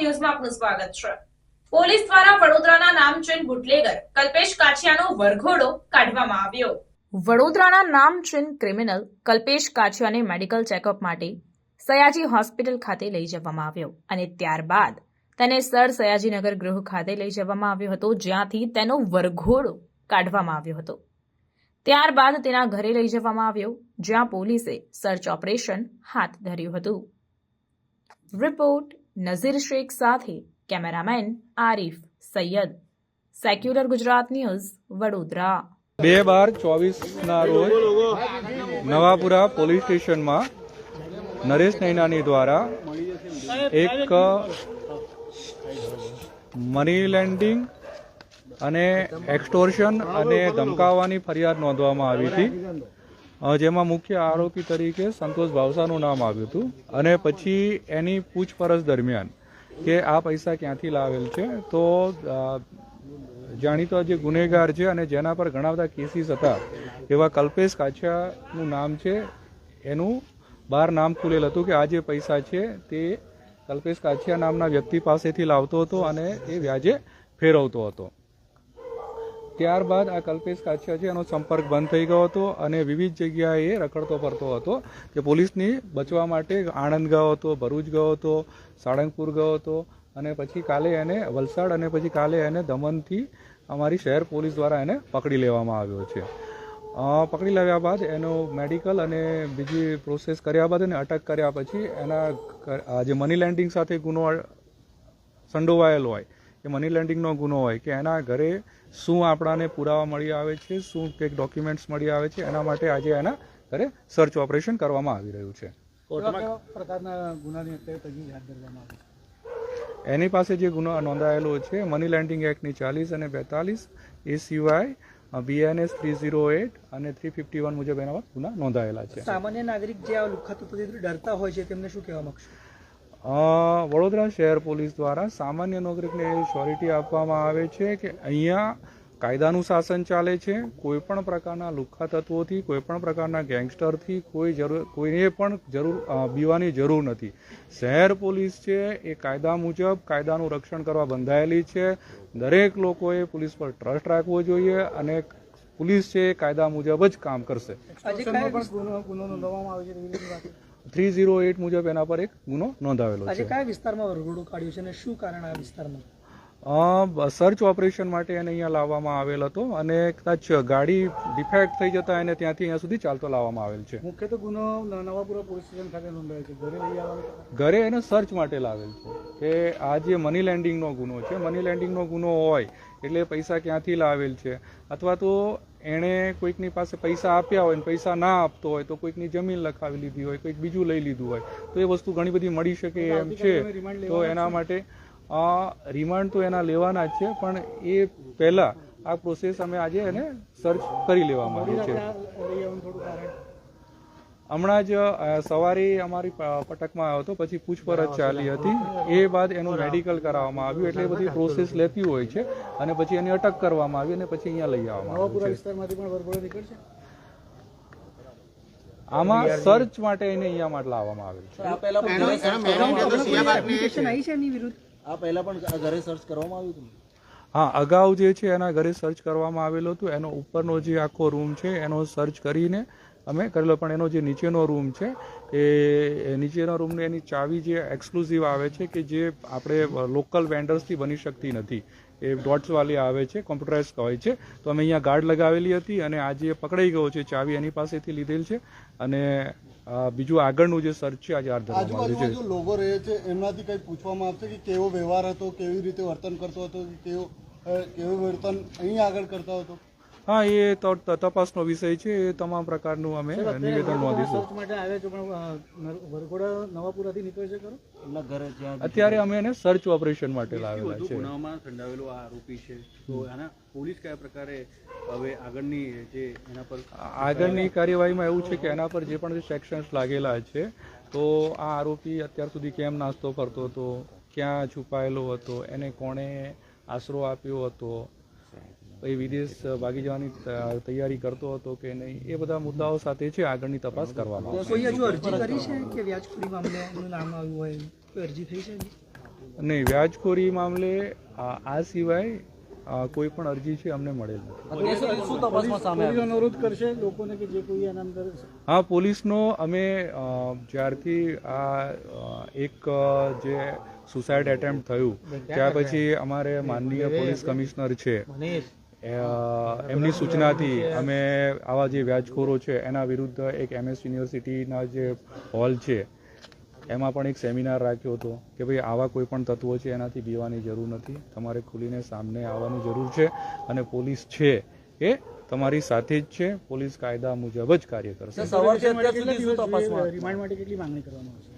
ન્યૂઝમાં આપનું સ્વાગત છે. પોલીસ દ્વારા વડોદરાના નામચીન બુટલેગર કલ્પેશ કાછિયાનો વરઘોડો કાઢવામાં આવ્યો. વડોદરાના નામચીન ક્રિમિનલ કલ્પેશ કાછિયાને મેડિકલ ચેકઅપ માટે સયાજી હોસ્પિટલ ખાતે લઈ જવામાં આવ્યો અને ત્યારબાદ તેને સર સયાજીનગર ગૃહ ખાતે લઈ જવામાં આવ્યો હતો, જ્યાંથી તેનો વરઘોડો કાઢવામાં આવ્યો હતો. ત્યારબાદ તેના ઘરે લઈ જવામાં આવ્યો, જ્યાં પોલીસે સર્ચ ઓપરેશન હાથ ધર્યું હતું. રિપોર્ટ નઝીર શેખ સાથે cameraman Arif Sayyed secular Gujarat news Vadodara બે બાર ચોવીસના રોજ નવાપુરા પોલીસ સ્ટેશનમાં નરેશ નૈનાની દ્વારા એક, મની લેન્ડિંગ અને એક્સટોર્શન અને ધમકાવવાની ફરિયાદ નોંધવામાં આવી હતી. જેમાં મુખ્ય આરોપી તરીકે સંતોષ ભાવસાનું નામ આવ્યું હતું અને પછી એની પૂછપરછ દરમિયાન કે આ પૈસા ક્યાંથી લાવેલ છે, તો જાણીતો જે ગુનેગાર છે અને જેના પર ઘણા બધા કેસીસ હતા, એવા કલ્પેશ કાછિયાનું નામ છે, એનું બહાર નામ ખુલેલ હતું કે આ જે પૈસા છે તે કલ્પેશ કાછિયા નામના વ્યક્તિ પાસેથી લાવતો હતો અને એ વ્યાજે ફેરવતો હતો. ત્યારબાદ આ કલ્પેશ કાછિયા છે એનો સંપર્ક બંધ થઈ ગયો હતો અને વિવિધ જગ્યાએ રખડતો ફરતો હતો કે પોલીસની બચવા માટે આણંદ ગયો હતો, ભરૂચ ગયો હતો, સાળંગપુર ગયો હતો અને પછી કાલે એને વલસાડ અને પછી કાલે એને દમણથી અમારી શહેર પોલીસ દ્વારા એને પકડી લેવામાં આવ્યો છે. પકડી લાવ્યા બાદ એનો મેડિકલ અને બીજી પ્રોસેસ કર્યા બાદ એને અટક કર્યા પછી એના જે મની લેન્ડિંગ સાથે ગુનો સંડોવાયેલો હોય કે મની લેન્ડિંગનો ગુનો હોય કે એના ઘરે શું આપણાને પુરાવા મળી આવે છે શું કંઈક ડોક્યુમેન્ટ્સ મળી આવે છે એના માટે આજે એના ઘરે સર્ચ ઓપરેશન કરવામાં આવી રહ્યું છે. એની પાસે જે ગુનો નોંધાયેલો છે મની લેન્ડિંગ એક્ટની ચાલીસ અને બેતાલીસ એ સિવાય બીએનએસ થ્રી ઝીરો એટ અને થ્રી ફિફ્ટી વન મુજબ એના ગુના નોંધાયેલા છે. સામાન્ય નાગરિક જે આ તત્વોથી ડરતા હોય છે તેમને શું કહેવા માંગશો? વડોદરા શહેર પોલીસ દ્વારા સામાન્ય નાગરિકને એ શ્યોરિટી આપવામાં આવે છે કે અહીંયા કાયદાનું શાસન ચાલે છે. કોઈ પણ પ્રકારના લુખ્ખા તત્વોથી કોઈ પણ પ્રકારના ગેંગસ્ટરથી કોઈ જરૂર કોઈને પણ જરૂર બીવાની જરૂર નથી. શહેર પોલીસ છે એ કાયદા મુજબ કાયદાનું રક્ષણ કરવા બંધાયેલી છે. દરેક લોકોએ પોલીસ પર ટ્રસ્ટ રાખવો જોઈએ અને પોલીસ છે એ કાયદા મુજબ જ કામ કરશે. આજે થ્રી ઝીરો એટ મુજબ એના પર એક ગુનો નોંધાવેલો આજે છે. કયા વિસ્તારમાં વરઘોડો કાઢ્યો છે અને શું કારણ આ વિસ્તારમાં? સર્ચ ઓપરેશન માટે એને અહીંયા લાવવામાં આવેલ હતો અને કદાચ ગાડી ડિફેક્ટ થઈ જતા એને ત્યાંથી અહીંયા સુધી ચાલતો લાવવામાં આવેલ છે. મુખ્ય તો ગુનો નવાપુરા પોલીસ સ્ટેશન ખાતે નોંધાયો છે. ઘરે લઈ આવવાનું ઘરે એને સર્ચ માટે લાવેલ છે કે આ જે મની લેન્ડિંગનો ગુનો છે મની લેન્ડિંગનો ગુનો હોય એટલે પૈસા ક્યાંથી લાવેલ છે? અથવા તો એણે કોઈકની પાસે પૈસા આપ્યા હોય ને પૈસા ના આપતો હોય તો કોઈકની જમીન લખાવી લીધી હોય કોઈક બીજું લઈ લીધું હોય તો એ વસ્તુ ઘણી બધી મળી શકે એમ છે. તો એના માટે રિમાન્ડ તો એના લેવાના જ છે પણ એ પહેલા આ પ્રોસેસ અમે આજે એને સર્ચ કરી લેવા માંગીએ છે લઈ આવવાનું થોડું કારણ હમણાં જ સવારે અમારી પટકમાં આવ્યો હતો પછી પૂછપરછ ચાલી હતી એ બાદ એનું મેડિકલ કરાવવામાં આવ્યું એટલે બધી પ્રોસેસ લેતી હોય છે અને પછી એની અટક કરવામાં આવી અને પછી અહીંયા લઈ આવવામાં આવ્યું છે આમાં સર્ચ માટે એને અહીંયા માટે લાવવામાં આવેલ છે આ પહેલા પણ ઘરે સર્ચ કરવામાં આવ્યું હતું હા, અગાઉ જે છે એના ઘરે સર્ચ કરવામાં આવેલો હતો. એનો ઉપરનો જે આખો રૂમ છે, એનો સર્ચ કરીને અમે કરેલો, પણ એનો જે નીચેનો રૂમ છે, એ નીચેનો રૂમની એની ચાવી જે એક્સક્લુઝિવ આવે છે કે જે આપણે લોકલ વેન્ડર્સથી બની શકતી નથી. એ ડોટ્સવાળી આવે છે કોમ્પ્યુટરાઇઝ હોય છે. તો અમે અહીંયા ગાર્ડ લગાવેલી હતી અને આજે પકડાઈ ગયો છે ચાવી એની પાસેથી લીધેલ છે અને બીજું આગળનું જે સર્ચ છે, આજે હાથ ધરવામાં આવ્યું છે લોગો રહે છે, એમનાથી કંઈ પૂછવામાં આવશે કે કેવો વ્યવહાર હતો, કેવી રીતે વર્તન કરતો હતો, કે કેવો કેવું વર્તન અહીં આગળ કરતો હતો? હા એ તપાસનો વિષય છે એ તમામ પ્રકારનું અમે નિવેદન નોંધીશું. અત્યારે અમે એને સર્ચ ઓપરેશન માટે લાવેલા છે. ગુનામાં સંડાવેલો આ આરોપી છે. તો આના પોલીસ કયા પ્રકારે હવે આગળની જે એના પર આગળની કાર્યવાહીમાં એવું છે કે એના પર જે પણ સેક્શન્સ લાગેલા છે તો આ આરોપી અત્યાર સુધી કેમ નાસ્તો કરતો હતો ક્યાં છુપાયેલો હતો એને કોણે આશરો આપ્યો હતો? એ વિદેશ ભાગી જવાની તૈયારી કરતો હતો કે નહીં એ બધા મુદ્દાઓ સાથે છે આગળની તપાસ કરવામાં આવશે. કોઈ હજુ અરજી કરી છે કે વ્યાજખોરી મામલે એમનું નામ આવ્યું હોય કોઈ અરજી થઈ છે હજી? નહીં વ્યાજખોરી મામલે આ સિવાય કોઈ પણ અરજી છે અમને મળેલ નથી. અત્યાર સુધી શું તપાસમાં સામે પોલીસ આવ્યું અનુરોધ કરશે લોકોને કે જે કોઈ એના અંદર હા પોલીસનો અમે જ્યારથી આ એક જે સુસાઇડ એટેમ્પ્ટ થયું ત્યાર પછી અમારે માનનીય પોલીસ કમિશનર છે. એમની સૂચનાથી અમે આવા જે વ્યાજખોરો છે એના વિરુદ્ધ એક એમએસ યુનિવર્સિટીના જે હોલ છે એમાં પણ એક સેમિનાર રાખ્યો હતો કે ભાઈ આવા કોઈ પણ તત્વો છે એનાથી બીવાની જરૂર નથી. તમારે ખુલીને સામને આવવાની જરૂર છે અને પોલીસ છે એ તમારી સાથે જ છે. પોલીસ કાયદા મુજબ જ કાર્ય કરશે. સવારથી અત્યાર તપાસમાં? રિમાન્ડ માટે કેટલી માંગણી કરવામાં આવશે?